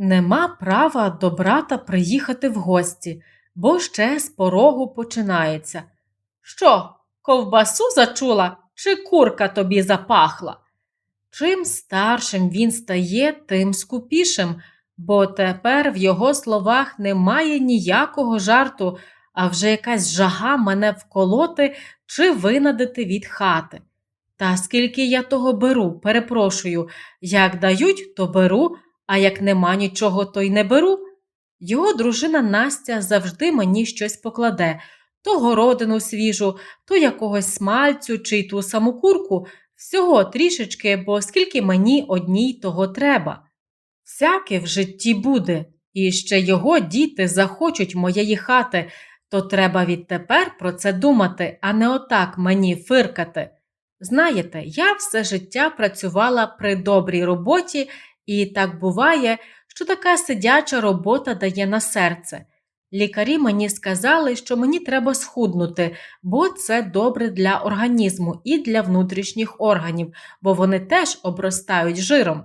Нема права до брата приїхати в гості, бо ще з порогу починається. Що, ковбасу зачула, чи курка тобі запахла? Чим старшим він стає, тим скупішим, бо тепер в його словах немає ніякого жарту, а вже якась жага мене вколоти чи винадити від хати. Та скільки я того беру, перепрошую, як дають, то беру, а як нема нічого, то й не беру. Його дружина Настя завжди мені щось покладе то городину свіжу, то якогось смальцю чи й ту саму курку, всього трішечки, бо скільки мені одній того треба. Всяке в житті буде, і ще його діти захочуть моєї хати, то треба відтепер про це думати, а не отак мені фиркати. Знаєте, я все життя працювала при добрій роботі, і так буває, що така сидяча робота дає на серце. Лікарі мені сказали, що мені треба схуднути, бо це добре для організму і для внутрішніх органів, бо вони теж обростають жиром.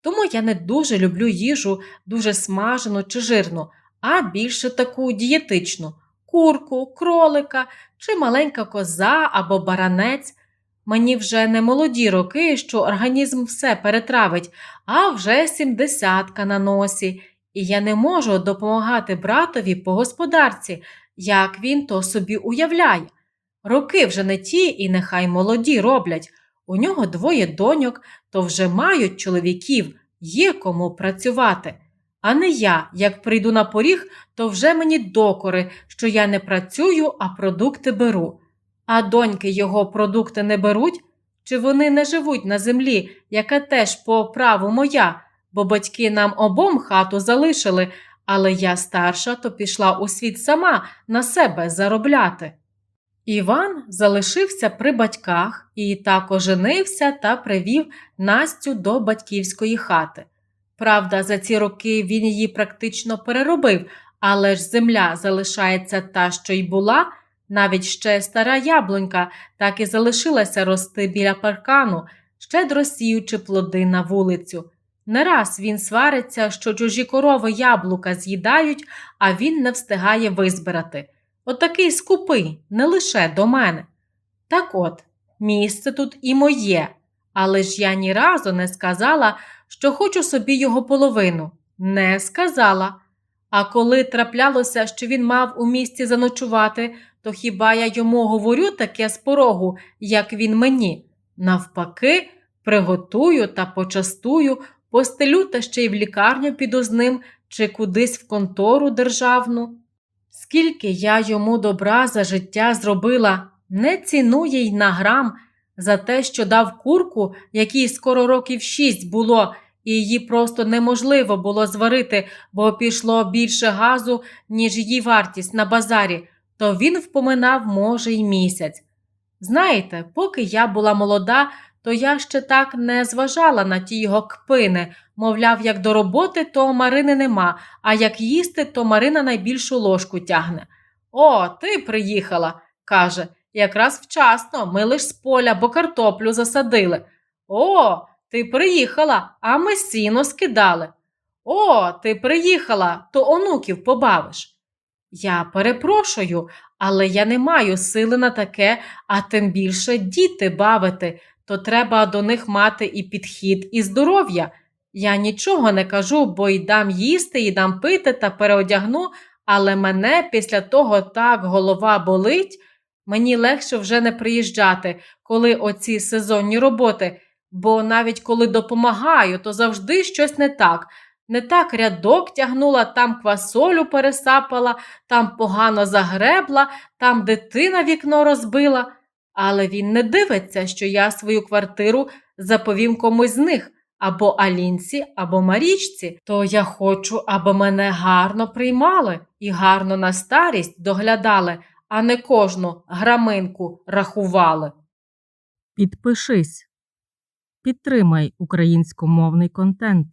Тому я не дуже люблю їжу дуже смажену чи жирну, а більше таку дієтичну курку, кролика чи маленька коза або баранець. Мені вже не молоді роки, що організм все перетравить, а вже сімдесятка на носі, і я не можу допомагати братові по господарці, як він то собі уявляє. Роки вже не ті, і нехай молоді роблять. У нього двоє доньок, то вже мають чоловіків, є кому працювати. А не я, як прийду на поріг, то вже мені докори, що я не працюю, а продукти беру. А доньки його продукти не беруть? Чи вони не живуть на землі, яка теж по праву моя, бо батьки нам обом хату залишили, але я старша, то пішла у світ сама на себе заробляти. Іван залишився при батьках і так оженився та привів Настю до батьківської хати. Правда, за ці роки він її практично переробив, але ж земля залишається та, що й була, навіть ще стара яблунька так і залишилася рости біля паркану, щедро сіючи плоди на вулицю. Не раз він свариться, що чужі корови яблука з'їдають, а він не встигає визбирати. Отакий скупий, не лише до мене. Так от, місце тут і моє, але ж я ні разу не сказала, що хочу собі його половину. Не сказала. А коли траплялося, що він мав у місті заночувати, то хіба я йому говорю таке з порогу, як він мені? Навпаки, приготую та почастую, постелю та ще й в лікарню піду з ним чи кудись в контору державну. Скільки я йому добра за життя зробила, не цінує й на грам за те, що дав курку, якій скоро років шість було, і її просто неможливо було зварити, бо пішло більше газу, ніж її вартість на базарі, то він впоминав, може, й місяць. Знаєте, поки я була молода, то я ще так не зважала на ті його кпини, мовляв, як до роботи, то Марини нема, а як їсти, то Марина найбільшу ложку тягне. О, ти приїхала, каже, якраз вчасно, ми лиш з поля, бо картоплю засадили. О, ти приїхала, а ми сіно скидали. О, ти приїхала, то онуків побавиш. Я перепрошую, але я не маю сили на таке, а тим більше діти бавити, то треба до них мати і підхід, і здоров'я. Я нічого не кажу, бо й дам їсти, і дам пити та переодягну, але мене після того так голова болить. Мені легше вже не приїжджати, коли оці сезонні роботи, бо навіть коли допомагаю, то завжди щось не так. Не так рядок тягнула, там квасолю пересапала, там погано загребла, там дитина вікно розбила. Але він не дивиться, що я свою квартиру заповім комусь з них або Алінці, або Марічці, то я хочу, аби мене гарно приймали і гарно на старість доглядали, а не кожну граминку рахували. Підпишись. Підтримай українськомовний контент.